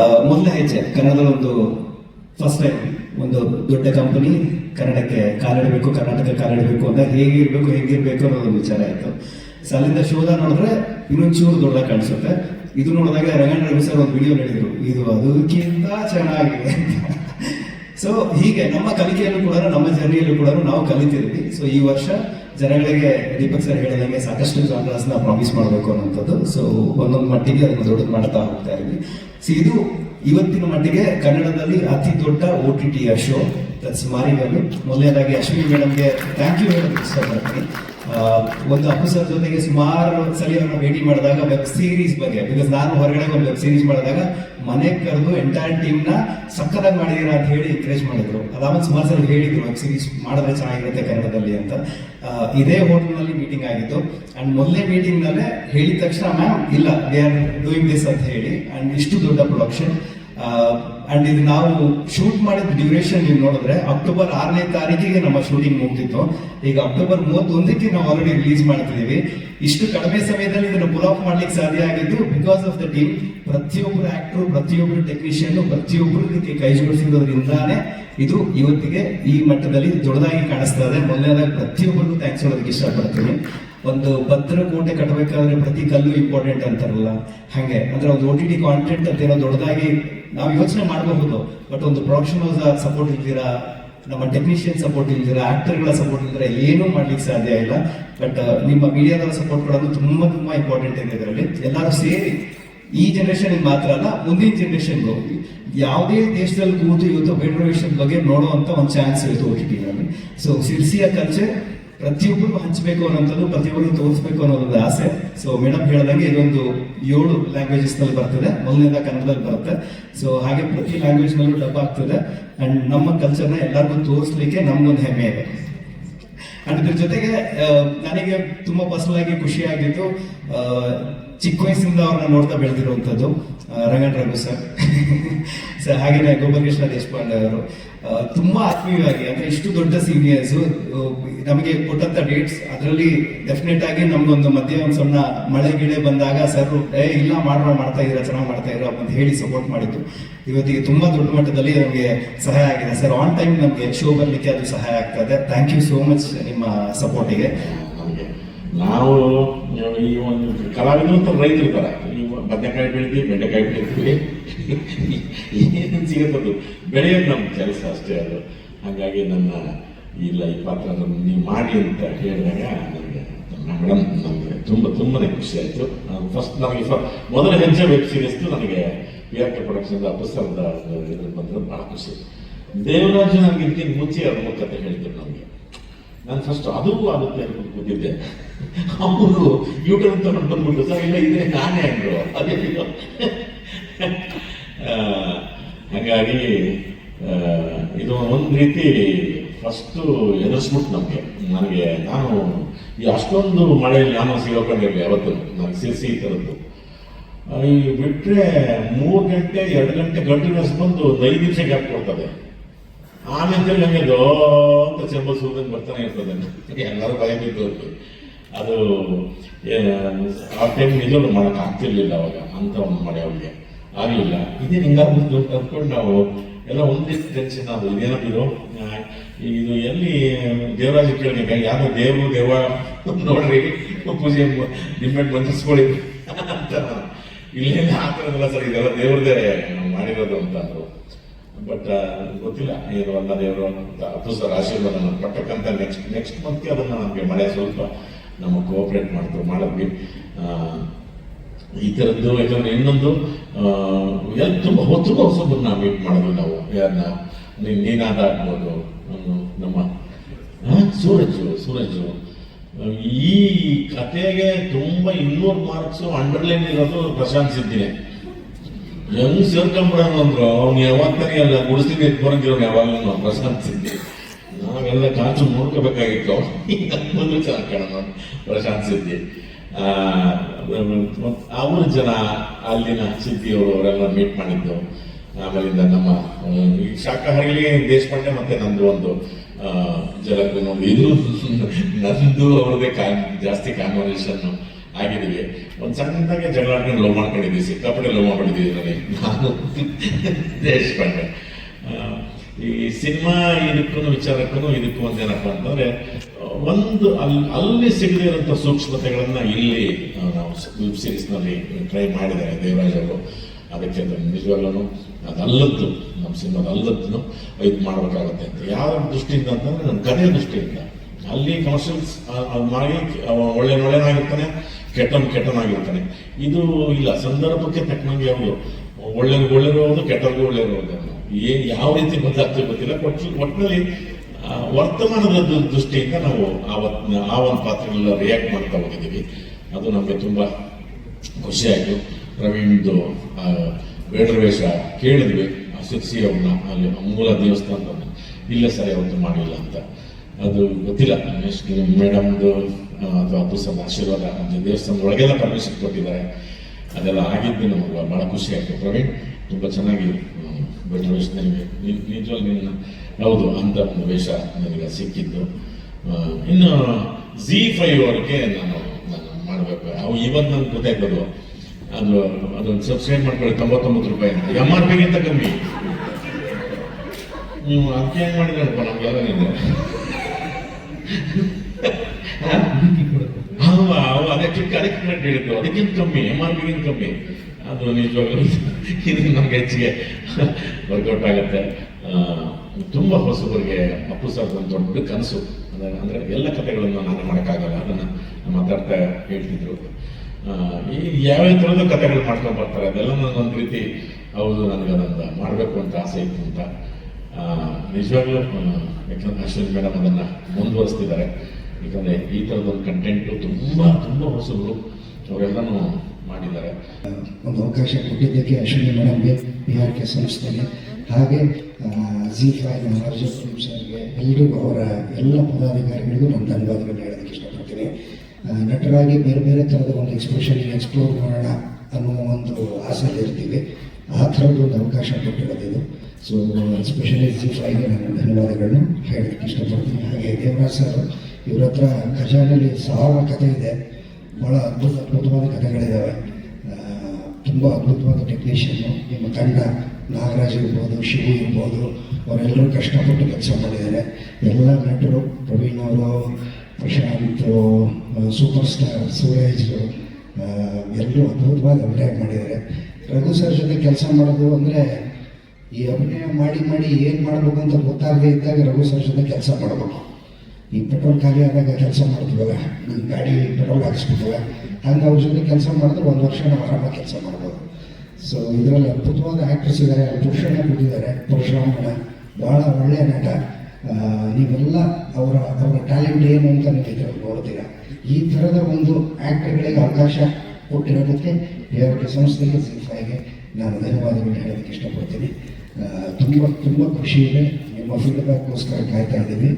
ಮೊದಲ ಹೆಜ್ಜೆ ಕನ್ನಡದ ಒಂದು ಫಸ್ಟ್ ಟೈಮ್ ಒಂದು ದೊಡ್ಡ ಕಂಪನಿ ಕನ್ನಡಕ್ಕೆ ಕಾಲಿಡಬೇಕು, ಕರ್ನಾಟಕ ಕಾಲಿಡಬೇಕು ಅಂತ ಹೇಗಿರ್ಬೇಕು ಹೇಗಿರ್ಬೇಕು ಅನ್ನೋದೊಂದು ವಿಚಾರ ಆಯಿತು. ಸೊ ಅಲ್ಲಿಂದ ಶೋಧ ನೋಡಿದ್ರೆ ಇನ್ನೊಂಚೂರು ದೊಡ್ಡ ಕಾಣಿಸುತ್ತೆ. ಇದು ನೋಡಿದಾಗ ರಂಗಣ್ಣ ರವಿ ಸರ್ ಒಂದು ವಿಡಿಯೋ ಹೇಳಿದ್ರು, ಇದು ಅದಕ್ಕಿಂತ ಚೆನ್ನಾಗಿದೆ ಸೊ ಹೀಗೆ ನಮ್ಮ ಕಲಿಕೆಯಲ್ಲೂ ಕೂಡ, ನಮ್ಮ ಜರ್ನಿಯಲ್ಲೂ ಕೂಡ ನಾವು ಕಲಿತಿದ್ವಿ ಸೊ ಈ ವರ್ಷ ಜನಗಳಿಗೆ, ದೀಪಕ್ ಸರ್ ಹೇಳಿದಂಗೆ ಸಾಕಷ್ಟು ನ ಪ್ರಾಮಿಸ್ ಮಾಡಬೇಕು ಅನ್ನೋಂಥದ್ದು ಸೊ ಒಂದೊಂದು ಮಟ್ಟಿಗೆ ಅದನ್ನು ದೊಡ್ಡದು ಮಾಡ್ತಾ ಹೋಗ್ತಾ ಇದ್ವಿ. ಸೊ ಇದು ಇವತ್ತಿನ ಮಟ್ಟಿಗೆ ಕನ್ನಡದಲ್ಲಿ ಅತಿ ದೊಡ್ಡ ಓ ಟಿ ಟಿಯ ಶೋ ದಟ್ಸ್ ಮಾರಿಗಲ್ಲು ಮೊದಲನೇದಾಗಿ ಅಶ್ವಿನಿ ಮೇಡಮ್ಗೆ ಥ್ಯಾಂಕ್ ಯು ಹೇಳೋದಕ್ಕೆ ಇಷ್ಟಪಡ್ತೀನಿ ಒಂದು ಅಪ್ಪು ಸರ್ ಜೊತೆಗೆ ಸುಮಾರು ಸಲ ಅವ್ರನ್ನ ಭೇಟಿ ಮಾಡಿದಾಗ ವೆಬ್ ಸೀರೀಸ್ ಬಗ್ಗೆ ಬಿಕಾಸ್ ನಾನು ಹೊರಗಡೆ ಒಂದು ವೆಬ್ ಸೀರೀಸ್ ಮಾಡಿದಾಗ ಮನೆಗೆ ಕರೆದು ಎಂಟೈರ್ ಟೀಮ್ನ ಸಕ್ಕತ್ತಾಗಿ ಮಾಡಿದೀರಾ ಅಂತ ಹೇಳಿ ಎನ್ಕರೇಜ್ ಮಾಡಿದ್ರು. ಅದಾದ್ಮೇಲೆ ಸುಮಾರು ಸಲ ಹೇಳಿದ್ರು ವೆಬ್ ಸೀರೀಸ್ ಮಾಡಿದ್ರೆ ಚೆನ್ನಾಗಿರುತ್ತೆ ಕನ್ನಡದಲ್ಲಿ ಅಂತ. ಇದೇ ಹೋಟೆಲ್ನಲ್ಲಿ ಮೀಟಿಂಗ್ ಆಗಿತ್ತು. ಅಂಡ್ ಮೊದಲನೇ ಮೀಟಿಂಗ್ ನಲ್ಲೇ ಹೇಳಿದ ತಕ್ಷಣ ಮ್ಯಾಮ್ ಇಲ್ಲ ದೇ ಆರ್ ಡೂಯಿಂಗ್ ದಿಸ್ ಅಂತ ಹೇಳಿ. ಅಂಡ್ ಇಷ್ಟು ದೊಡ್ಡ ಪ್ರೊಡಕ್ಷನ್ ಅಂಡ್ ಇದು ನಾವು ಶೂಟ್ ಮಾಡಿದ ಡ್ಯೂರೇಷನ್ ನೀವು ನೋಡಿದ್ರೆ ಅಕ್ಟೋಬರ್ ಆರನೇ ತಾರೀಕಿಗೆ ನಮ್ಮ ಶೂಟಿಂಗ್ ಮುಗ್ದಿತ್ತು. ಈಗ ಅಕ್ಟೋಬರ್ ಮೂವತ್ತೊಂದಕ್ಕೆ ನಾವು ಆಲ್ರೆಡಿ ರಿಲೀಸ್ ಮಾಡ್ತಿದ್ದೀವಿ. ಇಷ್ಟು ಕಡಿಮೆ ಸಮಯದಲ್ಲಿ ಇದನ್ನು ಪುಲ್ ಆಫ್ ಮಾಡ್ಲಿಕ್ಕೆ ಸಾಧ್ಯ ಆಗಿದ್ದು ಬಿಕಾಸ್ ಆಫ್ ದ ಟೀಮ್ ಪ್ರತಿಯೊಬ್ಬರು ಆಕ್ಟರ್ ಪ್ರತಿಯೊಬ್ಬರು ಟೆಕ್ನಿಷಿಯನ್ ಪ್ರತಿಯೊಬ್ಬರು ಇದಕ್ಕೆ ಕೈ ಜೋಡಿಸಿರೋದ್ರಿಂದಾನೇ ಇದು ಇವತ್ತಿಗೆ ಈ ಮಟ್ಟದಲ್ಲಿ ದೊಡ್ಡದಾಗಿ ಕಾಣಿಸ್ತಾ ಇದೆ. ಮೊದಲನೇದಾಗಿ ಪ್ರತಿಯೊಬ್ಬರಿಗೂ ಥ್ಯಾಂಕ್ಸ್ ಹೇಳೋದಕ್ಕೆ ಇಷ್ಟಪಡ್ತೀನಿ. ಒಂದು ಭದ್ರಕೋಟೆ ಕಟ್ಟಬೇಕಾದ್ರೆ ಪ್ರತಿ ಕಲ್ಲು ಇಂಪಾರ್ಟೆಂಟ್ ಅಂತಾರಲ್ಲ. ಹಾಗೆ, ಅಂದ್ರೆ ಒಂದು ಓ ಟಿ ಟಿ ಕಾಂಟೆಂಟ್ ಅಂತ ಏನೋ ದೊಡ್ಡದಾಗಿ ನಾವು ಯೋಚನೆ ಮಾಡಬಹುದು ಬಟ್ ಒಂದು ಪ್ರೊಡಕ್ಷನ್ ಹೌಸ್ ಸಪೋರ್ಟ್ ಇಲ್ದಿರಾ, ನಮ್ಮ ಟೆಕ್ನಿಷಿಯನ್ ಸಪೋರ್ಟ್ ಇಲ್ದಿರಾ ಆಕ್ಟರ್ಗಳ ಸಪೋರ್ಟ್ ಇಲ್ದಿರ ಏನೂ ಮಾಡ್ಲಿಕ್ಕೆ ಸಾಧ್ಯ ಇಲ್ಲ. ಬಟ್ ನಿಮ್ಮ ಮೀಡಿಯಾದವರ ಸಪೋರ್ಟ್ ಕೊಡೋದು ತುಂಬಾ ತುಂಬಾ ಇಂಪಾರ್ಟೆಂಟ್ ಇದೆ ಇದರಲ್ಲಿ. ಎಲ್ಲರೂ ಸೇರಿ, ಈ ಜನರೇಷನ್ ಮಾತ್ರ ಅಲ್ಲ, ಮುಂದಿನ ಜನರೇಷನ್ಗೂ ಯಾವುದೇ ದೇಶದಲ್ಲಿ ಕೂತು ಇವತ್ತು ಬೆಡ್ರೋವೇಷನ್ ಬಗ್ಗೆ ನೋಡುವಂತ ಒಂದು ಚಾನ್ಸ್ ಇರುತ್ತೆ ಓ ಟಿ ಟಿನಲ್ಲಿ ಸೊ ಸಿರ್ಸಿಯ ಕಲ್ಚರ್ ಪ್ರತಿಯೊಬ್ಬರಿಗೂ ಹಂಚಬೇಕು ಅನ್ನೋಂಥದ್ದು ಪ್ರತಿಯೊಬ್ಬರು ತೋರಿಸ್ಬೇಕು ಅನ್ನೋದೊಂದು ಆಸೆ. ಸೊ ಮೇಡಮ್ ಹೇಳ್ದಂಗೆ ಇದೊಂದು ಏಳು ಲ್ಯಾಂಗ್ವೇಜಸ್ನಲ್ಲಿ ಬರ್ತದೆ. ಮೊದಲನೇದ ಕನ್ನಡದಲ್ಲಿ ಬರುತ್ತೆ. ಸೊ ಹಾಗೆ ಪ್ರತಿ ಲ್ಯಾಂಗ್ವೇಜ್ ನಲ್ಲೂ ಡಬ್ಬ ಆಗ್ತದೆ. ಅಂಡ್ ನಮ್ಮ ಕಲ್ಚರ್ನ ಎಲ್ಲರಿಗೂ ತೋರಿಸ್ಲಿಕ್ಕೆ ನಮಗೊಂದು ಹೆಮ್ಮೆ ಇದೆ. ಆ್ಯಂಡ್ ಇದ್ರ ಜೊತೆಗೆ ನನಗೆ ತುಂಬಾ ಪರ್ಸನಲ್ ಆಗಿ ಖುಷಿ ಆಗಿದ್ದು ಚಿಕ್ಕ ವಯಸ್ಸಿಂದ ಅವ್ರನ್ನ ನೋಡ್ತಾ ಬೆಳೆದಿರುವಂಥದ್ದು ರಂಗನ್ ರಘು ಸರ್ ಸರ್ ಹಾಗೆ ಗೋಪಾಲಕೃಷ್ಣ ದೇಶಪಾಂಡೆ ಅವರು ತುಂಬ ಆತ್ಮೀಯವಾಗಿ, ಅಂದ್ರೆ ಇಷ್ಟು ದೊಡ್ಡ ಸೀನಿಯರ್ಸ್ ನಮಗೆ ಕೊಟ್ಟಂತ ಡೇಟ್ಸ್ ಅದರಲ್ಲಿ ಡೆಫಿನೆಟ್ ಆಗಿ ನಮ್ಗೊಂದು ಮಧ್ಯೆ ಒಂದು ಸಣ್ಣ ಮಳೆ ಗಿಳೆ ಬಂದಾಗ ಸರ್, ಏ, ಇಲ್ಲ ಮಾಡೋಣ ಮಾಡ್ತಾ ಇದ್ದೀರಾ, ಚೆನ್ನಾಗಿ ಮಾಡ್ತಾ ಇರೋ ಅಂತ ಹೇಳಿ ಸಪೋರ್ಟ್ ಮಾಡಿದ್ದು. ಇವತ್ತಿಗೆ ತುಂಬಾ ದೊಡ್ಡ ಮಟ್ಟದಲ್ಲಿ ನಮಗೆ ಸಹಾಯ ಆಗಿದೆ. ಸರ್ ಆನ್ ಟೈಮ್ ನಮಗೆ ಶೋ ಬರ್ಲಿಕ್ಕೆ ಅದು ಸಹಾಯ ಆಗ್ತದೆ ಥ್ಯಾಂಕ್ ಯು ಸೋ ಮಚ್ ನಿಮ್ಮ ಸಪೋರ್ಟಿಗೆ ನಾವು, ಈ ಒಂದು ಕಲಾವಿದರು ರೈತರು ಬದನೆಕಾಯಿ ಬೆಳಿತೀವಿ ಬೆಂಡೆಕಾಯಿ ಬೆಳಿತೀವಿ ಏನೇನು ಸಿಗುತ್ತದು ಬೆಳೆಯೋದು ನಮ್ಮ ಕೆಲಸ ಅಷ್ಟೇ ಅದು. ಹಾಗಾಗಿ ನನ್ನ ಇಲ್ಲ, ಈ ಪಾತ್ರ ನೀವು ಮಾಡಿ ಅಂತ ಹೇಳಿದಾಗ ನನಗೆ ಮೇಡಮ್ ನಮಗೆ ತುಂಬ, ತುಂಬನೇ ಖುಷಿ ಆಯಿತು. ಫಸ್ಟ್ ನನಗೆ ಮೊದಲ ಹೆಜ್ಜೆ ವೆಬ್ ಸೀರೀಸ್ ನನಗೆ ವಿ ಪ್ರೊಡಕ್ಷನ್ ಅಪಸರದ ಇದ್ರ ಬಂದ್ರೆ ಭಾಳ ಖುಷಿ. ದೇವರಾಜ ನನಗೆ ಇದಕ್ಕಿಂತ ಮುಂಚೆ ಅವ್ರ ಕತೆ ಹೇಳಿದ್ರು ನಮಗೆ. ನಾನು ಫಸ್ಟ್ ಅದು ಆಗುತ್ತೆ ಅನ್ಕೊಂಡು ಕೂತಿದ್ದೆ ಅವರು ಯೂಟ್ಯೂಬ್ ತಗೊಂಡು ಬಂದ್ಬಿಟ್ಟು, ಸರ್, ಇಲ್ಲ ಇದ್ರೆ ನಾನೇ ಅಂದ್ರು. ಅದೇ ಹಾಗಾಗಿ ಇದು ಒಂದು ರೀತಿ ಫಸ್ಟು ಎದುರಿಸ್ಬಿಟ್ಟು ನಮಗೆ. ನನಗೆ ನಾನು ಈ ಅಷ್ಟೊಂದು ಮಳೆಯಲ್ಲಿ ನಾನು ಸಿಗೋಕೊಂಡಿರಲಿ ಯಾವತ್ತು, ನನಗೆ ಸಿರಿಸಿ ಈ ಥರದ್ದು ಈ ಬಿಟ್ರೆ ಮೂರು ಗಂಟೆ, ಎರಡು ಗಂಟೆ ಕಂಟಿನ್ಯೂಸ್ ಬಂದು ಐದು ನಿಮಿಷ ಗ್ಯಾಪ್ ಕೊಡ್ತದೆ. ಆಮೇಲೆ ನನಗೆ ದೊಡ್ಡ ಅಂತ ಚೆಂಬ ಸೂರ್ಯನ್ ಬರ್ತಾನೆ ಇರ್ತದೆ. ಎಲ್ಲರೂ ಭಯ ಬಿದ್ದು ಅದು ಆ ಟೈಮ್ ನಿಜವೂ ಮಾಡಕ್ ಆಗ್ತಿರ್ಲಿಲ್ಲ ಅವಾಗ, ಅಂತ ಒಂದು ಮಳೆ ಅವ್ರಿಗೆ ಆಗ್ಲಿಲ್ಲ ಇದೇ ಹಿಂಗಾಗ್ಬಿಟ್ಟು ಅಂತ ಅಂದ್ಕೊಂಡು ನಾವು ಎಲ್ಲ ಒಂದೇ ಟೆನ್ಷನ್ ಅದು ಇದೇನಾದ್ರು ಇದು ಎಲ್ಲಿ ದೇವರಾಜ ಕೇಳಬೇಕು ಯಾರು ದೇವರು, ದೇವ ನೋಡ್ರಿ. ಪೂಜೆ ನಿಮ್ಮೆಂಟ್ ಬಂಧಿಸ್ಕೊಳ್ಳಿ ಅಂತ. ಇಲ್ಲೆಲ್ಲ ಆ ಸರ್, ಇದೆಲ್ಲ ದೇವ್ರದೇ ನಾವು ಮಾಡಿರೋದು ಅಂತ ಬಟ್ ಗೊತ್ತಿಲ್ಲ, ಏನು ಅಲ್ಲ ದೇವರು ಅಂತ. ಅದು ಸರ್, ಆಶೀರ್ವಾದ ನಾನು ಪಟ್ಟಕ್ಕಂತ ನೆಕ್ಸ್ಟ್ ನೆಕ್ಸ್ಟ್ ಮಂತ್ಗೆ ಅದನ್ನು ನಮಗೆ ಮಳೆ ಸ್ವಲ್ಪ ನಮಗೆ ಕೋಆಪರೇಟ್ ಮಾಡಿದ್ರು ಮಾಡಿದ್ವಿ. ಈ ಥರದ್ದು ಯಾಕಂದ್ರೆ ಇನ್ನೊಂದು ಎಲ್ಲ ತುಂಬ ತುಂಬ ನಾವು ಮೀಟ್ ಮಾಡೋದು ನಾವು ಯಾರನ್ನ ನೀನು ನೀನಾದ ಆಗ್ಬೋದು ನಮ್ಮ ಸೂರಜ್ ಸೂರಜ್ ಈ ಕತೆಗೆ ತುಂಬಾ ಇನ್ನೂರು ಮಾರ್ಕ್ಸ್ ಅಂಡರ್ಲೈನ್ ಇರೋದು ಪ್ರಶಾಂತ್ ಸಿದ್ದಿನೇ. ಹೆಂಗ್ ಸೇರ್ಕೊಂಡ್ಬಿಡೋಣ ಅಂದ್ರು, ಅವ್ನು ಯಾವತ್ತಾನೆ ಅಲ್ಲ ಎದ್ದು ಬರಂಗಿರೋನು ಯಾವಾಗಲೂ ಪ್ರಶಾಂತ್ ಸಿದ್ದಿ. ನಾವೆಲ್ಲ ಕಾಚು ನೋಡ್ಕೋಬೇಕಾಗಿತ್ತು. ಚೆನ್ನಾಗಿ ಕಾಣೋಣ ಪ್ರಶಾಂತ್ ಸಿದ್ದಿ. ಮತ್ತ್ ಜನ ಅಲ್ಲಿನ ಸಿದ್ದಿಯವರು ಅವರೆಲ್ಲ ಮೀಟ್ ಮಾಡಿದ್ದು. ಆಮೇಲಿಂದ ನಮ್ಮ ಈ ಶಾಖಾಹಾರಿಗಳಿಗೆ ದೇಶಪಾಂಡೆ ಮತ್ತೆ ನಂದು ಒಂದು ಜಲಕ್ಕೂ ಇದು ನಂದು ಅವ್ರದೇ ಕಾ, ಜಾಸ್ತಿ ಕಾನ್ವರ್ಸೇಷನ್ ಆಗಿದ್ದೀವಿ ಒಂದು ಸಣ್ಣದಾಗೆ ಜಗಳಾಡ್ಕೊಂಡು ಲವ್ ಮಾಡ್ಕೊಂಡಿದ್ದೀವಿ ಸಿಕ್ಕಾಪಟ್ಟೆ ಲವ್ ಮಾಡ್ಕೊಂಡಿದ್ದೀವಿ ನನಗೆ ನಾನು ದೇಶಪಾಂಡೆ. ಈ ಸಿನಿಮಾ ಇದಕ್ಕೂ ವಿಚಾರಕ್ಕೂ ಇದಕ್ಕೂ ಒಂದೇನಪ್ಪ ಅಂತಂದ್ರೆ ಒಂದು ಅಲ್ಲಿ ಅಲ್ಲಿ ಸಿಗದೇ ಸೂಕ್ಷ್ಮತೆಗಳನ್ನ ಇಲ್ಲಿ ನಾವು ವೆಬ್ ಸೀರೀಸ್ನಲ್ಲಿ ಟ್ರೈ ಮಾಡಿದ್ದಾರೆ, ದೇವರಾಜ್ ಅವರು. ಅದಕ್ಕೆ ನಿಜವಲ್ಲೂ ಅದಲ್ಲದ್ದು, ನಮ್ಮ ಸಿನಿಮಾದ ಅಲ್ಲದ್ದು ಇದು ಮಾಡಬೇಕಾಗುತ್ತೆ ಅಂತ. ಯಾವ ದೃಷ್ಟಿಯಿಂದ ಅಂತಂದ್ರೆ ನಮ್ಮ ಕಥೆಯ ದೃಷ್ಟಿಯಿಂದ. ಅಲ್ಲಿ ಕಮರ್ಷಿಯಲ್ಸ್ ಮಾಡಿ ಒಳ್ಳೆ ಒಳ್ಳೆನಾಗಿರ್ತಾನೆ ಕೆಟ್ಟನ್ ಕೆಟ್ಟನಾಗಿರ್ತಾನೆ ಇದು ಇಲ್ಲ, ಸಂದರ್ಭಕ್ಕೆ ತಕ್ಕನಂಗೆ ಯಾವುದು? ಒಳ್ಳೆಯದು ಒಳ್ಳೆಯದು ಹೌದು ಕೆಟ್ಟವ್ರಿಗೂ ಏನು ಯಾವ ರೀತಿ ಬದಲಾಗ್ತದೆ ಗೊತ್ತಿಲ್ಲ ಒಟ್ಟು ಒಟ್ಟಿನಲ್ಲಿ ವರ್ತಮಾನದ ದೃಷ್ಟಿಯಿಂದ ನಾವು ಆವತ್ ಆ ಒಂದು ಪಾತ್ರಗಳೆಲ್ಲ ರಿಯಾಕ್ಟ್ ಮಾಡ್ತಾ ಹೋಗಿದ್ದೀವಿ. ಅದು ನಮಗೆ ತುಂಬಾ ಖುಷಿ ಆಯಿತು ಪ್ರವೀಣ್ದು ಬೇಡರ ವೇಷ ಕೇಳಿದ್ವಿ. ಆ ಶಿರ್ಸಿ ಅವ್ರನ್ನ, ಅಲ್ಲಿ ಮೂಲ ದೇವಸ್ಥಾನದನ್ನ ಇಲ್ಲ ಸರಿ ಅವತ್ತು ಮಾಡಿಲ್ಲ ಅಂತ. ಅದು ಗೊತ್ತಿಲ್ಲ. ಮೇಡಮ್ದು ಅಥವಾ ಪುಸ್ತಕದ ಆಶೀರ್ವಾದ. ಅದು ದೇವಸ್ಥಾನದ ಒಳಗೆಲ್ಲ ಪರ್ಮಿಷನ್ ಕೊಟ್ಟಿದ್ದಾರೆ. ಅದೆಲ್ಲ ಆಗಿದ್ದು ನಮಗೆ ಭಾಳ ಖುಷಿ ಆಯಿತು ಪ್ರವೀಣ್, ತುಂಬ ಚೆನ್ನಾಗಿ ನಿಜವಾಗಿ ವೇಷ ನನಗೆ ನಿನ್ನ ಹೌದು ಅಂತ ಒಂದು ವೇಷ ನನಗೆ ಸಿಕ್ಕಿದ್ದು. ಇನ್ನು ಜಿ ಫೈವ್ ಅವ್ರಿಗೆ ನಾನು ನಾನು ಮಾಡಬೇಕು. ಅವು ಇವತ್ತು ನನ್ಗೆ ಗೊತ್ತಾಯ್ತದು ಅದು ಅದೊಂದು ಸಬ್ಸ್ಕ್ರೈಬ್ ಮಾಡ್ಕೊಳ್ಳಿ ತೊಂಬತ್ತೊಂಬತ್ತು ರೂಪಾಯಿ ಎಂ ಆರ್ ಪಿಗಿಂತ ಕಮ್ಮಿ. ನೀವು ಅದಕ್ಕೆ ಏನು ಮಾಡಿದ್ರಪ್ಪ ನಮಗೆಲ್ಲ ನೀವು ಅದೇ ಅದಕ್ಕೆ ಅದಕ್ಕೆ ಹೇಳಿದ್ದು ಅದಕ್ಕಿಂತ ಕಮ್ಮಿ. ಎಂ ಆರ್ ಪಿಗಿಂತ ಕಮ್ಮಿ. ಅದು ನಿಜವಾಗ್ಲೂ ಇದು ನಮ್ಗೆ ಹೆಚ್ಚಿಗೆ ವರ್ಕೌಟ್ ಆಗುತ್ತೆ. ತುಂಬ ಹೊಸಬರಿಗೆ ಅಪ್ಪು ಸರ್ ಒಂದು ದೊಡ್ಡ ಕನಸು. ಅಂದ್ರೆ, ಅಂದರೆ ಎಲ್ಲ ಕಥೆಗಳನ್ನು ನಾನು ಮಾಡೋಕ್ಕಾಗಲ್ಲ. ಅದನ್ನು ಮಾತಾಡ್ತಾ ಹೇಳ್ತಿದ್ರು. ಈ ಯಾವ್ಯಾವ ಥರದ ಕಥೆಗಳು ಮಾಡ್ಕೊಂಡು ಬರ್ತಾರೆ, ಅದೆಲ್ಲ ಒಂದು ರೀತಿ ಹೌದು, ನನಗೆ ಅದನ್ನು ಮಾಡಬೇಕು ಅಂತ ಆಸೆ ಇತ್ತು ಅಂತ. ನಿಜವಾಗ್ಲೂ ಯಾಕಂದ್ರೆ ಅಶ್ವಿನ್ ಮೇಡಮ್ ಅದನ್ನು ಮುಂದುವರಿಸ್ತಿದ್ದಾರೆ. ಯಾಕಂದರೆ ಈ ಥರದೊಂದು ಕಂಟೆಂಟು ತುಂಬ ತುಂಬ ಹೊಸಬರು. ಅವರೆಲ್ಲನೂ ಮಾಡಿದ್ದಾರೆ. ಒಂದು ಅವಕಾಶ ಕೊಟ್ಟಿದ್ದಕ್ಕೆ ಅಶ್ವಿನಿ ಮೇಡಮ್ಗೆ ಬಿ ಆರ್ ಕೆ ಸಂಸ್ಥೆಗೆ ಹಾಗೆ ಜಿ ಫೈವ್ ಫಿಲ್ಮ್ ಸರ್ಗೆ ಎಲ್ರಿಗೂ ಅವರ ಎಲ್ಲ ಪದಾಧಿಕಾರಿಗಳಿಗೂ ನಾನು ಧನ್ಯವಾದಗಳನ್ನು ಹೇಳೋದಕ್ಕೆ ಇಷ್ಟಪಡ್ತೀನಿ. ನಟರಾಗಿ ಬೇರೆ ಬೇರೆ ಥರದ ಒಂದು ಎಕ್ಸ್ಪ್ರೆಷನ್ ಎಕ್ಸ್ಪ್ಲೋರ್ ಮಾಡೋಣ ಅನ್ನೋ ಒಂದು ಆಸೆಯಲ್ಲಿ ಇರ್ತೀವಿ. ಆ ಥರದ ಒಂದು ಅವಕಾಶ ಕೊಟ್ಟಿರೋದಿದು ಸೊ ಎಸ್ಪೆಷಲಿ ಜಿ ಫೈವ್ಗೆ ನಾನು ಧನ್ಯವಾದಗಳನ್ನು ಹೇಳೋದಕ್ಕೆ ಇಷ್ಟಪಡ್ತೀನಿ. ಹಾಗೆ ದೇವರಾಜ್ ಸರ್, ಇವರ ಹತ್ರ ಖಜಾನಲ್ಲಿ ಸಾವಿರ ಕಥೆ ಇದೆ. ಭಾಳ ಅದ್ಭುತ ಅದ್ಭುತವಾದ ಕಥೆಗಳಿದ್ದಾವೆ ತುಂಬ ಅದ್ಭುತವಾದ ಟೆಕ್ನಿಷಿಯನ್ನು ನಿಮ್ಮ ತಂಡ ನಾಗರಾಜ್ ಇರ್ಬೋದು ಶಿವು ಇರ್ಬೋದು ಅವರೆಲ್ಲರೂ ಕಷ್ಟಪಟ್ಟು ಕೆಲಸ ಮಾಡಿದ್ದಾರೆ. ಎಲ್ಲ ನಟರು ಪ್ರವೀಣ್ ಅವರು ಪ್ರಶಾಂತ್ ಸೂಪರ್ ಸ್ಟಾರ್ ಸೂರಜ್ ಆ, ಎಲ್ಲರೂ ಅದ್ಭುತವಾಗಿ ಅಭಿನಯ ಮಾಡಿದ್ದಾರೆ. ರಘು ಸರ್ ಜೊತೆ ಕೆಲಸ ಮಾಡೋದು ಅಂದರೆ ಈ ಅಭಿನಯ ಮಾಡಿ ಮಾಡಿ ಏನು ಮಾಡಬೇಕು ಅಂತ ಗೊತ್ತಾಗದೇ ಇದ್ದಾಗ ರಘು ಸರ್ ಜೊತೆ ಕೆಲಸ ಮಾಡಬೇಕು. ಈ ಪೆಟ್ರೋಲ್ ಖಾಲಿ ಆದಾಗ ಕೆಲಸ ಮಾಡ್ತೀವಲ್ಲ ಈ ಗಾಡಿ ಪೆಟ್ರೋಲ್ ಹಾಕಿಸ್ಬಿಟ್ಟಿವೆ ಹಂಗೆ ಅವ್ರ ಜೊತೆ ಕೆಲಸ ಮಾಡಿದ್ರೆ ಒಂದು ವರ್ಷ ನಾವು ಆರಾಮಾಗಿ ಕೆಲಸ ಮಾಡ್ಬೋದು. ಸೊ ಇದರಲ್ಲಿ ಅದ್ಭುತವಾದ ಆ್ಯಕ್ಟ್ರೆಸ್ ಇದ್ದಾರೆ ಪುರುಷನ ಬಿಟ್ಟಿದ್ದಾರೆ. ಪರಶುರಾಮಣ್ಣ. ಭಾಳ ಒಳ್ಳೆಯ ನಟ. ನೀವೆಲ್ಲ ಅವರ ಅವರ ಟ್ಯಾಲೆಂಟ್ ಏನು ಅಂತ ನೀವು ಇದ್ರಲ್ಲಿ ನೋಡ್ತೀರಾ? ಈ ಥರದ ಒಂದು ಆ್ಯಕ್ಟರ್ಗಳಿಗೆ ಅವಕಾಶ ಕೊಟ್ಟಿರೋದಕ್ಕೆ ಇವರಿಗೆ ಸಂಸ್ಥೆಗೆ ಸಿಫಾಯಿಗೆ ನಾನು ಧನ್ಯವಾದಗಳು ಹೇಳೋದಕ್ಕೆ ಇಷ್ಟಪಡ್ತೀನಿ. ತುಂಬ ತುಂಬ ಖುಷಿ ಇದೆ. ನಿಮ್ಮ ಫೀಡ್ಬ್ಯಾಕ್ಗೋಸ್ಕರ ಕಾಯ್ತಾ ಇದ್ದೀವಿ.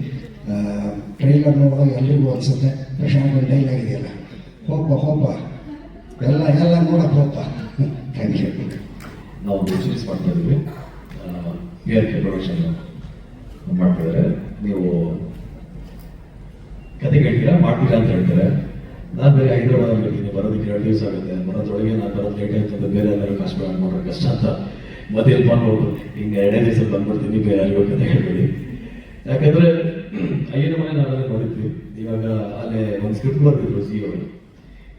ಟ್ರೈಲರ್ ನೋಡುವಾಗ ಎಲ್ರಿಗೂ ಅನಿಸುತ್ತೆ? ಪ್ರಶಾಂತ್ ಡೈಲಾಗ್ ಇದೆಯಲ್ಲ? ಹೋಗ್ಬ ಹೋಗ್ಬ. ಎಲ್ಲ ಎಲ್ಲ ನೋಡಕ್ಕೆ ಹೋಗ್ಬ. ಥ್ಯಾಂಕ್ ಯು ನಾವು ಸೀರೀಸ್ ಮಾಡ್ತಾ ಇದ್ವಿ ಪಿ ಆರ್ ಕೆ ಪ್ರೊಡಕ್ಷನ್ ಮಾಡ್ತಿದ್ದಾರೆ ನೀವು ಕತೆ ಕೇಳ್ತೀರಾ? ಮಾಡ್ತೀರಾ ಅಂತ ಹೇಳ್ತಾರೆ. ನಾನು ಬೇರೆ ಹೈದ್ರಾಬಾದಲ್ಲಿ ಇರ್ತೀನಿ ಬರೋದಕ್ಕೆ ಎರಡು ದಿವಸ ಆಗುತ್ತೆ. ಬರೋದ್ರೊಳಗೆ ನಾನು ಬರೋದು ಲೇಟ್ ಆಯ್ತು ಅಂತ ಬೇರೆ ಎಲ್ಲರೂ ಕಷ್ಟ ಮಾಡೋದು ಕಷ್ಟ ಅಂತ ಮತ್ತೆ ಇಲ್ಲಿ ಬಂದ್ಬಿಟ್ಟು ಹಿಂಗೆ ಎರಡೇ ದಿವಸ ಬಂದ್ಬಿಡ್ತೀನಿ. ಬೇರೆ ಅಂತ ಹೇಳ್ಬೇಡಿ. ಯಾಕಂದ್ರೆ ಅಯ್ಯನ ಮನೆ ನಾವೆಲ್ಲ ನೋಡಿದ್ವಿ ಇವಾಗ ಅಲ್ಲೇ ಒಂದು ಸ್ಕ್ರಿಪ್ಟ್ ಬರ್ತಿದ್ರು ಅವರು.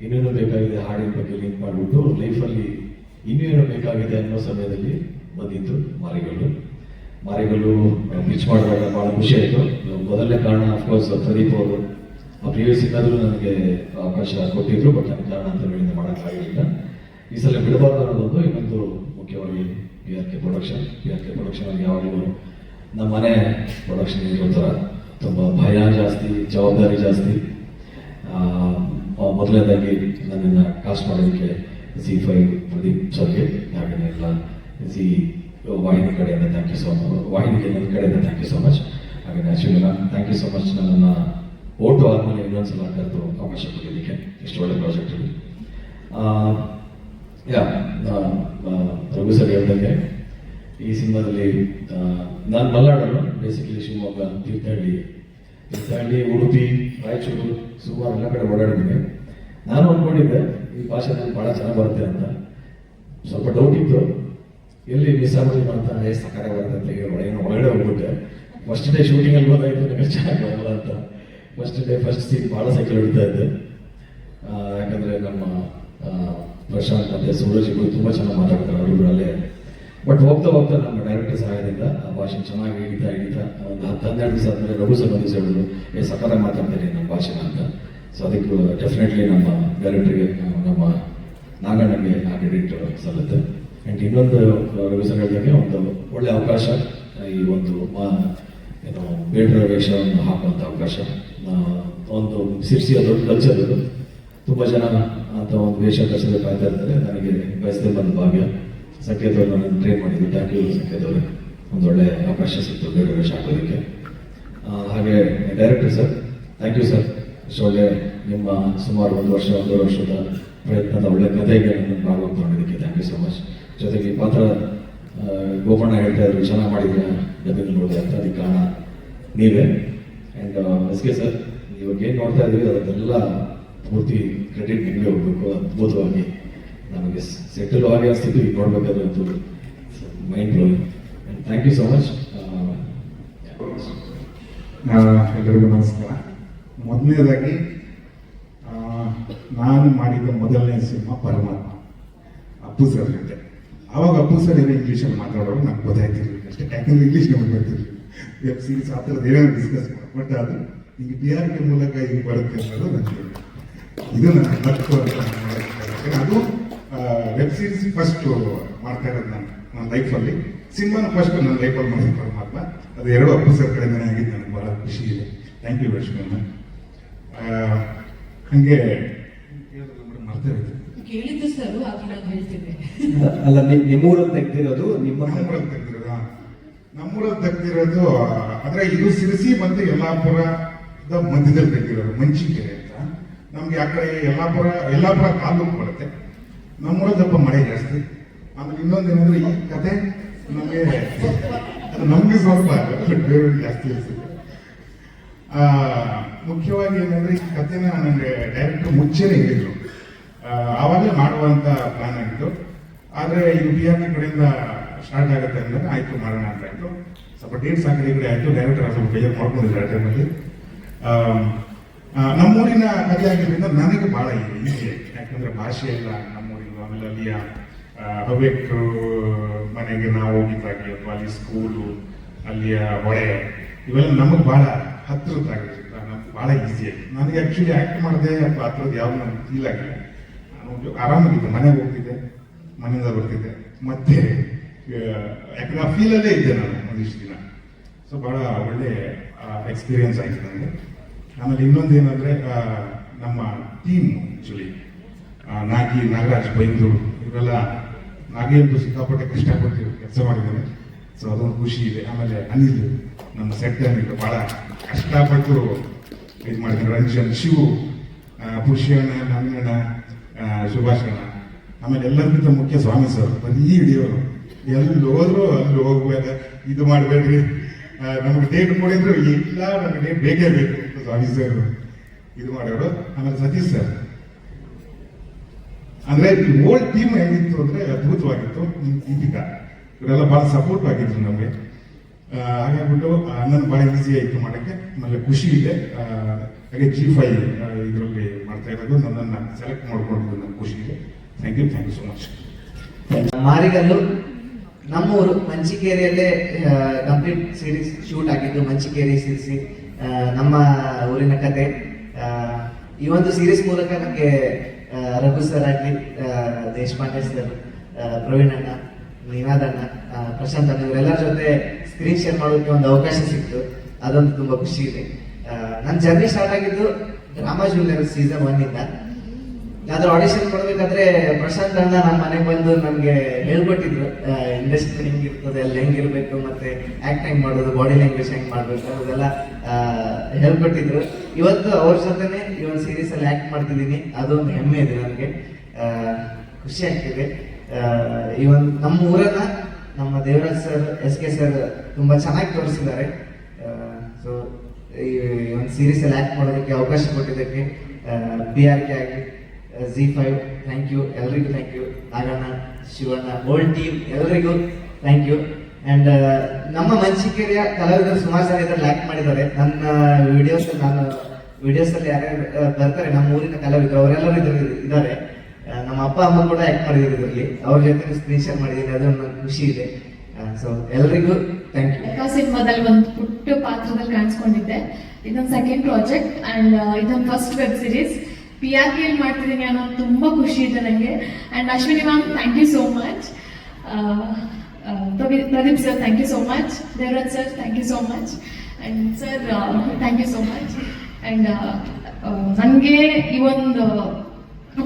ಇನ್ನೇನು ಬೇಕಾಗಿದೆ, ಹಾಡಿನ ಬಗ್ಗೆ ಲಿಂಕ್ ಮಾಡಿಬಿಟ್ಟು ಲೈಫಲ್ಲಿ ಇನ್ನೇನು ಬೇಕಾಗಿದೆ ಅನ್ನೋ ಸಮಯದಲ್ಲಿ ಬಂದಿತ್ತು ಮಾರಿಗಳು ಮಾರಿಗಳು ಪಿಚ್ ಮಾಡಿದಾಗ ಭಾಳ ಖುಷಿ ಆಯಿತು. ಮೊದಲನೇ ಕಾರಣ ಅಫ್ಕೋರ್ಸ್ ಪ್ರದೀಪ್ ಅವರು. ಪ್ರಿವಿಯಸ್ ಇನ್ನಾದರೂ ನನಗೆ ಅವಕಾಶ ಕೊಟ್ಟಿದ್ರು ಬಟ್ ಅಂತ ಅಂತ ಹೇಳಿ ಮಾಡೋಕ್ಕಾಗಲಿಲ್ಲ. ಈ ಸಲ ಬಿಡಬಾರ್ದು ಅನ್ನೋದೊಂದು ಇನ್ನೊಂದು ಮುಖ್ಯವಾಗಿ P R K production P R K production ಯಾವಾಗಲೂ ನಮ್ಮ ಮನೆ ಪ್ರೊಡಕ್ಷನ್ ಒಂಥರ ತುಂಬ ಭಯ ಜಾಸ್ತಿ, ಜವಾಬ್ದಾರಿ ಜಾಸ್ತಿ. ಮೊದಲನೇದಾಗಿ ನನ್ನನ್ನು ಕಾಸ್ಟ್ ಮಾಡೋದಕ್ಕೆ ಸಿ ಫೈವ್ ಪ್ರದೀಪ್ ಸರ್ಗೆ ಹಾಗೆ ಎಲ್ಲ ವಾಹಿನಿ ಕಡೆಯಿಂದ ಥ್ಯಾಂಕ್ ಯು ಸೊ ಮಚ್ ವಾಹಿನಿಗೆ ನನ್ನ ಕಡೆಯಿಂದ ಥ್ಯಾಂಕ್ ಯು ಸೊ ಮಚ್ ಹಾಗೆ Ashwini thank you so much ನನ್ನನ್ನು ಓಟು ಆದಮೇಲೆ ಇನ್ನೊಂದ್ಸಲ ಕರೆದು ಅವಕಾಶ ಕೊಟ್ಟಿದ್ದಕ್ಕೆ ಇಷ್ಟು ಒಳ್ಳೆ ಪ್ರಾಜೆಕ್ಟಲ್ಲಿ ಯಾ ರಘು ಸರ್ ಹೇಳ್ದಂಗೆ ಈ ಸಿನಿಮಾದಲ್ಲಿ ನಾನು ಮಲ್ನಾಡಲ್ಲ ಬೇಸಿಕಲಿ ಶಿವಮೊಗ್ಗ, ತೀರ್ಥಹಳ್ಳಿ. ತೀರ್ಥಹಳ್ಳಿ, ಉಡುಪಿ, ರಾಯಚೂರು, ಸುಮಾರು ಎಲ್ಲ ಕಡೆ ಓಡಾಡಿದ್ದೀನಿ. ನಾನು ಅಂದ್ಕೊಂಡಿದ್ದೆ ಈ ಭಾಷೆ ನನಗೆ ಭಾಳ ಚೆನ್ನಾಗಿ ಬರುತ್ತೆ ಅಂತ. ಸ್ವಲ್ಪ ಡೌಟ್ ಇತ್ತು. ಎಲ್ಲಿ ಮಿಸ್ ಆಗ್ಬಿಟ್ಟಿಲ್ಲ ಅಂತ ಎಷ್ಟು ಸಕಾರ ಬರುತ್ತೆ ಅಂತ ಒಳಗಡೆ ಹೋಗ್ಬಿಟ್ಟೆ. ಫಸ್ಟ್ ಡೇ ಶೂಟಿಂಗಲ್ಲಿ ಬಂದಾಯ್ತು ನನಗೆ ಚೆನ್ನಾಗಿ ಬರಲ್ಲ ಅಂತ. ಫಸ್ಟ್ ಡೇ ಫಸ್ಟ್ ಸೀನ್ ಭಾಳ ಸೈಕಲ್ ಹಿಡಿತಾ ಇದ್ದೆ. ಯಾಕಂದರೆ ನಮ್ಮ ಪ್ರಶಾಂತ್ ಮತ್ತೆ ಸೂರಜ್ ಇಬ್ಬರು ತುಂಬ ಚೆನ್ನಾಗಿ ಮಾತಾಡ್ತಾರೆ, ಅವರು ಅಲ್ಲೇ. ಬಟ್ ಹೋಗ್ತಾ ಹೋಗ್ತಾ ನಮ್ಮ ಡೈರೆಕ್ಟರ್ ಸಹಾಯದಿಂದ ಆ ಭಾಷೆ ಚೆನ್ನಾಗಿ ಹಿಡಿತಾ ಹಿಡಿತಾ ಒಂದು ಹತ್ತು ಹನ್ನೆರಡು ದಿವಸ ಆದಮೇಲೆ ರಘು ಒಂದು ದಿವಸ ಹೇಳಿದ್ರು ಏ ಸಕಾರ ಮಾತಾಡ್ತೇನೆ ನಮ್ಮ ಭಾಷೆನ ಅಂತ. ಸೊ ಅದಕ್ಕೆ ಡೆಫಿನೆಟ್ಲಿ ನಮ್ಮ ಡೈರೆಕ್ಟರ್ಗೆ ನಮ್ಮ ನಾಗಣ್ಣಗೆ ಆ ಕ್ರೆಡಿಟ್ ಸಲ್ಲುತ್ತೆ. ಆ್ಯಂಡ್ ಇನ್ನೊಂದು ರಘು ಸರ್ ಹೇಳಿದಂಗೆ ಒಂದು ಒಳ್ಳೆ ಅವಕಾಶ, ಈ ಒಂದು ಮಾ, ಏನು ಬೇಡರ ವೇಷವನ್ನು ಹಾಕುವಂಥ ಅವಕಾಶ. ಒಂದು ಸಿರ್ಸಿ ಅದು. ಕಲ್ಚರ್ ತುಂಬ ಜನ ಅಂತ ಒಂದು ವೇಷ ಕಲಿಸಲು ಕಾಯ್ತಾ ಇರ್ತಾರೆ. ನನಗೆ ಬಯಸದೆ ಬಂದ ಭಾಗ್ಯ. ಸಂಕೇತ್ ನಾನು ಟ್ರೈನ್ ಮಾಡಿದ್ದು ಥ್ಯಾಂಕ್ ಯು ಸಂಕೇತವ್ರೆ ಒಂದು ಒಳ್ಳೆ ಅವಕಾಶ ಸಿಕ್ತು ಬೇರೆ ವೇಷ ಹಾಕೋದಕ್ಕೆ ಹಾಗೆ director sir thank you sir ಒಳ್ಳೆ ನಿಮ್ಮ ಸುಮಾರು ಒಂದು ವರ್ಷ ಒಂದೂವರೆ ವರ್ಷದ ಪ್ರಯತ್ನದ ಒಳ್ಳೆ ಕಥೆಗೆ ನನ್ನ ಭಾಗವಹಿಸಿ ಮಾಡೋದಕ್ಕೆ ಥ್ಯಾಂಕ್ ಯು ಸೊ ಮಚ್ ಜೊತೆಗೆ ಈ ಪಾತ್ರ ಗೋಪಣ್ಣ ಹೇಳ್ತಾ ಇದ್ರು, ಚೆನ್ನಾಗಿ ಮಾಡಿದ್ರೆ ಡಬ್ಬಿಂಗ್ ನೋಡಿದೆ ಅಂತ ಅದಕ್ಕೆ ಕಾರಣ ನೀವೇ. ಆ್ಯಂಡ್ ಎಸ್ ಸರ್ ಇವಾಗ ಏನು ನೋಡ್ತಾ ಇದ್ದೀವಿ ಅದಕ್ಕೆಲ್ಲ ಪೂರ್ತಿ ಕ್ರೆಡಿಟ್ ನಿಮಗೆ ಹೋಗಬೇಕು, ಅದ್ಭುತವಾಗಿ. ನಮಗೆ ಸೆಟಲ್ ಆಗಿ ಅನಿಸ್ತಿತ್ತು ಈಗ ನೋಡ್ಬೇಕಾದ್ರೆ ಅಂತೂ mind blowing thank you so much ಆ, ಎಲ್ಲರಿಗೂ ನಮಸ್ಕಾರ. ಮೊದಲನೇದಾಗಿ ನಾನು ಮಾಡಿದ ಮೊದಲನೇ ಸಿನಿಮಾ ಪರಮಾತ್ಮ ಅಪ್ಪು ಸರ್ ಜೊತೆ ಆವಾಗ ಅಪ್ಪು ಸರ್ ಏನೋ ಇಂಗ್ಲೀಷಲ್ಲಿ ಮಾತಾಡೋರು ನಂಗೆ ಗೊತ್ತಾಯ್ತಿರ್ಲಿಲ್ಲ ಅಷ್ಟೇ. ಯಾಕಂದ್ರೆ ಇಂಗ್ಲೀಷ್ ನಮಗೆ ಗೊತ್ತಿರಲಿಲ್ಲ. ವೆಬ್ ಸೀರೀಸ್ ಆ ಥರದ್ದು ಏನೋ ಡಿಸ್ಕಸ್ ಬಟ್ ಅದು ಈಗ ಬಿ ಆರ್ ಕೆ ಮೂಲಕ ಹಿಂಗೆ ಬರುತ್ತೆ ಅನ್ನೋದು ನನಗೆ ಇದು ನನ್ನ ಅದು ವೆಬ್ ಸೀರೀಸ್ ಫಸ್ಟ್ ಮಾಡ್ತಾ ಇರೋದು ನಾನು ನನ್ನ ಲೈಫಲ್ಲಿ ಸಿನಿಮಾನ ಫಸ್ಟ್ ನನ್ನ ಲೈಫಲ್ಲಿ ಮಾಡಿದ ಪರಮಾತ್ಮ ಅದು ಎರಡು ಕಡೆಯಿಂದ ಕಡೆಯಿಂದನೇ ಆಗಿದ್ದು ನನಗೆ ಬಹಳ ಖುಷಿ ಇದೆ. Thank you Lakshmana. ಹಂಗೆ ಮರ್ತೇ ಇರೋದು ಕೇಳಿದ್ದು ಸರ್ ಹೇಳ್ತಿದ್ದೆ ಅಲ್ಲ ನಿಮ್ಮ ನಿಮ್ಮೂರಲ್ಲಿ ತೆಗ್ದಿರೋದು ನಿಮ್ಮ ನಮ್ಮೂರಲ್ಲಿ ತೆಗ್ದಿರೋದು ನಮ್ಮೂರಲ್ಲಿ ತೆಗ್ದಿರೋದು ಅಂದ್ರೆ ಇದು ಸಿರಿಸಿ ಮತ್ತು ಯಲ್ಲಾಪುರದ ಮಧ್ಯದಲ್ಲಿ ತೆಗ್ದಿರೋದು ಮಂಚಿಕೆರೆ ಅಂತ. ನಮ್ಗೆ ಆ ಕಡೆ ಯಲ್ಲಾಪುರ ಯಲ್ಲಾಪುರ ತಾಲೂಕು ಬರುತ್ತೆ. ನಮ್ಮೂರಲ್ಲಿ ಸ್ವಲ್ಪ ಮಳೆ ಜಾಸ್ತಿ. ಆಮೇಲೆ ಇನ್ನೊಂದೇನಂದ್ರೆ ಈ ಕತೆ ನಮಗೆ ನಮಗೆ ಸ್ವಲ್ಪ ಬೇರೆ ಜಾಸ್ತಿ ಅನ್ಸುತ್ತೆ. ಮುಖ್ಯವಾಗಿ ಏನಂದ್ರೆ ಈ ಕಥೆನ ನನಗೆ ಡೈರೆಕ್ಟರ್ ಮುಚ್ಚೇನೆ ಹೇಳಿದ್ರು. ಆವಾಗಲೇ ಮಾಡುವಂತ ಪ್ಲಾನ್ ಆಗಿತ್ತು. ಆದ್ರೆ ಇದು ಬಿ ಆರ್ ಕಡೆಯಿಂದ ಸ್ಟಾರ್ಟ್ ಆಗುತ್ತೆ ಅಂದ್ರೆ ಆಯ್ತು, ಮಾಡೋಣ ಅಂತ ಆಯ್ತು. ಸ್ವಲ್ಪ ಡೇಟ್ಸ್ ಆ ಕಡೆ ಆಯ್ತು ಡೈರೆಕ್ಟರ್ ಸ್ವಲ್ಪ ಬೇಜಾರು ಮಾಡ್ಕೊಂಡಿದ್ರು ಆ ಟೈಮಲ್ಲಿ ನಮ್ಮೂರಿನ ಕಥೆ ಆಗಿದ್ದರಿಂದ ನನಗೆ ಬಹಳ ಈಸಿ ಯಾಕಂದ್ರೆ ಭಾಷೆ ಎಲ್ಲ ಅಲ್ಲಿಯ ಹವ್ಯಕರು ಮನೆಗೆ ನಾವು ಹೋಗಿದ್ದಾಗಲಿ ಅಥವಾ ಅಲ್ಲಿ ಸ್ಕೂಲು ಅಲ್ಲಿಯ ಹೊಳೆ ಇವೆಲ್ಲ ನಮಗೆ ಬಹಳ ಹತ್ತಿರದಾಗಿರುತ್ತೆ ನಮ್ಗೆ ಬಹಳ ಈಸಿ ಆಗಿ. ನನಗೆ ಆಕ್ಚುಲಿ ಆಕ್ಟ್ ಮಾಡಿದೆ ಅಥವಾ ಆ ಥರದ್ದು ಯಾವ್ದು ನಮ್ಗೆ ಫೀಲ್ ಆಗಿಲ್ಲ. ನಾನು ಆರಾಮಾಗಿದ್ದೆ ಮನೆಗೆ ಹೋಗ್ತಿದ್ದೆ, ಮನೆಯಿಂದ ಬರ್ತಿದ್ದೆ. ಮತ್ತೆ ಯಾಕಂದ್ರೆ ಆ ಫೀಲಲ್ಲೇ ಇದ್ದೆ ನಾನು ಒಂದಿಷ್ಟು ದಿನ. ಸೊ ಬಹಳ ಒಳ್ಳೆ ಎಕ್ಸ್ಪೀರಿಯನ್ಸ್ ಆಯ್ತು ನನಗೆ. ಆಮೇಲೆ ಇನ್ನೊಂದು ಏನಂದರೆ ನಮ್ಮ ಟೀಮ್ ಆಕ್ಚುಲಿ ನಾಗಿ ನಾಗರಾಜ್ ಬೈಂದೂರು ಇವರೆಲ್ಲ ನಾಗೇಂದ್ರ ಸಿಕ್ಕಾಪಟ್ಟೆ ಕಷ್ಟಪಟ್ಟು ಕೆಲಸ ಮಾಡಿದ್ದಾರೆ. ಸೊ ಅದೊಂದು ಖುಷಿ ಇದೆ. ಆಮೇಲೆ ಅನಿಲ್ ನಮ್ಮ ಸೆಟ್ ಅನಿಲ್ ಬಹಳ ಕಷ್ಟಪಟ್ಟು ಇದು ಮಾಡಿದ್ದಾರೆ. ರಂಜನ್ ಶಿವು ಪುಷ್ಯಣ್ಣ ನಂಗಣ್ಣ ಆ, ಸುಭಾಷ್ ಅಣ್ಣ ಆಮೇಲೆ ಎಲ್ಲರಿಗಿಂತ ಮುಖ್ಯ ಸ್ವಾಮಿ ಸರ್. ಬರೀ ಹಿಡಿಯೋರು ಎಲ್ಲಿ ಹೋದ್ರು ಅಲ್ಲಿ ಹೋಗ್ಬೇಕ ಇದು ಮಾಡಬೇಡ್ರಿ. ನಮ್ಗೆ ಡೇಟ್ ಕೊಡಿದ್ರು. ಎಲ್ಲ ನಮ್ಗೆ ಡೇಟ್ ಬೇಕೇ ಬೇಕು ಸ್ವಾಮಿ ಸರ್ ಇದು ಮಾಡೋರು ಆಮೇಲೆ ಸತೀಶ್ ಸರ್. ಅಂದ್ರೆ ಈ ಓಲ್ಡ್ ಟೀಮ್ ಹೇಗಿತ್ತು ಅಂದ್ರೆ ಅದ್ಭುತವಾಗಿತ್ತು. ದೀಪಿಕಾ ಇವರೆಲ್ಲ ಬಹಳ ಸಪೋರ್ಟ್ ಆಗಿದ್ರು ನಮಗೆ. ಹಾಗಾಗ್ಬಿಟ್ಟು ನನ್ನ ಬಹಳ ಈಸಿ ಆಯ್ತು ಮಾಡೋಕ್ಕೆ. ಆಮೇಲೆ ಖುಷಿ ಇದೆ. ಹಾಗೆ ಜಿ ಫೈ ಇದರಲ್ಲಿ ಮಾಡ್ತಾ ಇರೋದು. ನನ್ನನ್ನು ಸೆಲೆಕ್ಟ್ ಮಾಡ್ಕೊಂಡು ನನ್ನ ಖುಷಿ ಇದೆ. Thank you thank you so much Marigallu ನಮ್ಮೂರು ಮಂಚಿಕೇರಿಯಲ್ಲೇ ಕಂಪ್ಲೀಟ್ ಸೀರೀಸ್ ಶೂಟ್ ಆಗಿದ್ದು ಮಂಚಿಕೇರಿ ಸಿರಿಸಿ ನಮ್ಮ ಊರಿನ ಕತೆ. ಈ ಒಂದು ಸೀರೀಸ್ ಮೂಲಕ ನನಗೆ ಆ, ರಘು ಸರ್ ಆಗಲಿ ದೇಶಪಾಂಡೆ ಸರ್ ಪ್ರವೀಣ್ ಅಣ್ಣ, ನಿನಾದ್ ಅಣ್ಣ ಪ್ರಶಾಂತ್ ಅಣ್ಣ, ಇವರೆಲ್ಲರ ಜೊತೆ ಸ್ಕ್ರೀನ್ ಶೇರ್ ಮಾಡೋದಕ್ಕೆ ಒಂದು ಅವಕಾಶ ಸಿಕ್ತು. ಅದೊಂದು ತುಂಬ ಖುಷಿ ಇದೆ. ನನ್ನ ಜರ್ನಿ ಸ್ಟಾರ್ಟ್ ಆಗಿದ್ದು ಡ್ರಾಮಾ ಜೂನಿಯರ್ ಸೀಸನ್ ಒನ್ ಇಂದ. ಅದ್ರ ಆಡಿಷನ್ ಕೊಡ್ಬೇಕಾದ್ರೆ ಪ್ರಶಾಂತ್ ಅಣ್ಣ ನಮ್ಮ ಮನೆಗೆ ಬಂದು ನಮ್ಗೆ ಹೇಳ್ಕೊಟ್ಟಿದ್ರು. ಇಂಡಸ್ಟ್ರಿ ಹೆಂಗಿರ್ತದೆ ಅಲ್ಲಿ ಹೆಂಗಿರ್ಬೇಕು ಮತ್ತೆ ಆಕ್ಟ್ ಹೆಂಗ್ ಮಾಡೋದು ಬಾಡಿ ಲ್ಯಾಂಗ್ವೇಜ್ ಹೆಂಗ್ ಮಾಡ್ಬೇಕು ಅದೆಲ್ಲ ಹೇಳ್ಬಿಟ್ಟಿದ್ರು ಇವತ್ತು ಅವ್ರ ಜೊತೆನೆ ಈ ಒಂದು ಸೀರೀಸ್ ಅಲ್ಲಿ ಆಕ್ಟ್ ಮಾಡ್ತಿದ್ದೀನಿ. ಅದೊಂದು ಹೆಮ್ಮೆ ಇದೆ ನನಗೆ. ಖುಷಿ ಆಗ್ತಿದೆ. ಈ ಒಂದು ನಮ್ಮ ಊರನ್ನ ನಮ್ಮ Devaraj sir, S K sir ತುಂಬಾ ಚೆನ್ನಾಗಿ ತೋರಿಸಿದ್ದಾರೆ. ಸೊ ಈ ಒಂದು ಸೀರೀಸ್ ಅಲ್ಲಿ ಆಕ್ಟ್ ಮಾಡೋದಕ್ಕೆ ಅವಕಾಶ ಕೊಟ್ಟಿದ್ದಕ್ಕೆ ಬಿ ಆರ್ ಕೆ ಆಗಲಿ ಜಿ ಫೈವ್ ಥ್ಯಾಂಕ್ ಯು ಎಲ್ರಿಗೂ thank you Naganna Shivanna old team ಎಲ್ರಿಗೂ ಥ್ಯಾಂಕ್ ಯು ಅಂಡ್ ನಮ್ಮ ಮಂಚಿಕೇರಿಯ ಕಲಾವಿದರು ಸುಮಾರು ಜನ ಇದರಲ್ಲಿ ಆಕ್ಟ್ ಮಾಡಿದ್ದಾರೆ. ನನ್ನ ವಿಡಿಯೋಸ್ ನಾನು ವಿಡಿಯೋಸ್ ಅಲ್ಲಿ ಯಾರ್ಯಾರು ಆ, ಬರ್ತಾರೆ ನಮ್ಮ ಊರಿನ ಕಲಾವಿದರು ಅವರೆಲ್ಲರೂ ಇದ್ರಲ್ಲಿ ಇದ್ದಾರೆ. ಆ, ನಮ್ಮ ಅಪ್ಪ ಅಮ್ಮ ಕೂಡ ಆ್ಯಕ್ಟ್ ಮಾಡಿದ್ರು ಇದರಲ್ಲಿ. ಅವ್ರ ಜೊತೆ ಸ್ಕ್ರೀನ್ ಶೇರ್ ಮಾಡಿದ್ದೀನಿ ಅದು ನನಗೆ ಖುಷಿ ಇದೆ. ಸೊ ಎಲ್ರಿಗೂ ಥ್ಯಾಂಕ್ ಯು ಲೆಕ್ಕ ಸಿನಿಮಾದಲ್ಲಿ ಒಂದು ಪುಟ್ಟ ಪಾತ್ರದಲ್ಲಿ ಕಾಣಿಸ್ಕೊಂಡಿದ್ದೆ. ಇದೊಂದು ಸೆಕೆಂಡ್ ಪ್ರಾಜೆಕ್ಟ್ ಅಂಡ್ ಇದೊಂದು first web series P R K ಮಾಡ್ತಿದ್ದೀನಿ ಅನ್ನೋದು ತುಂಬ ಖುಷಿ ಇದೆ ನನಗೆ and Ashwini ma'am thank you so much Pradeep sir thank you so much Devaraj sir thank you so much and sir thank you so much and ನನಗೆ ಈ ಒಂದು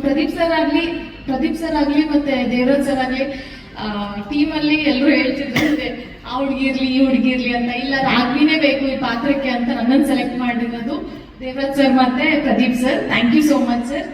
Pradeep sir ಆಗಲಿ, ಪ್ರದೀಪ್ ಸರ್ ಆಗಲಿ ಮತ್ತು ದೇವರಾಜ್ ಸರ್ ಆಗಲಿ ಟೀಮಲ್ಲಿ ಎಲ್ಲರೂ ಹೇಳ್ತಿದ್ರಂತೆ ಆ ಹುಡುಗಿರ್ಲಿ ಈ ಹುಡುಗಿರ್ಲಿ ಅಂತ. ಇಲ್ಲ ರಾಘವಿನೇ ಬೇಕು ಈ ಪಾತ್ರಕ್ಕೆ ಅಂತ ನನ್ನನ್ನು ಸೆಲೆಕ್ಟ್ ಮಾಡಿರೋದು. ದೇವರಾಜ್ ಸರ್ ಮತ್ತೆ Pradeep sir thank you so much sir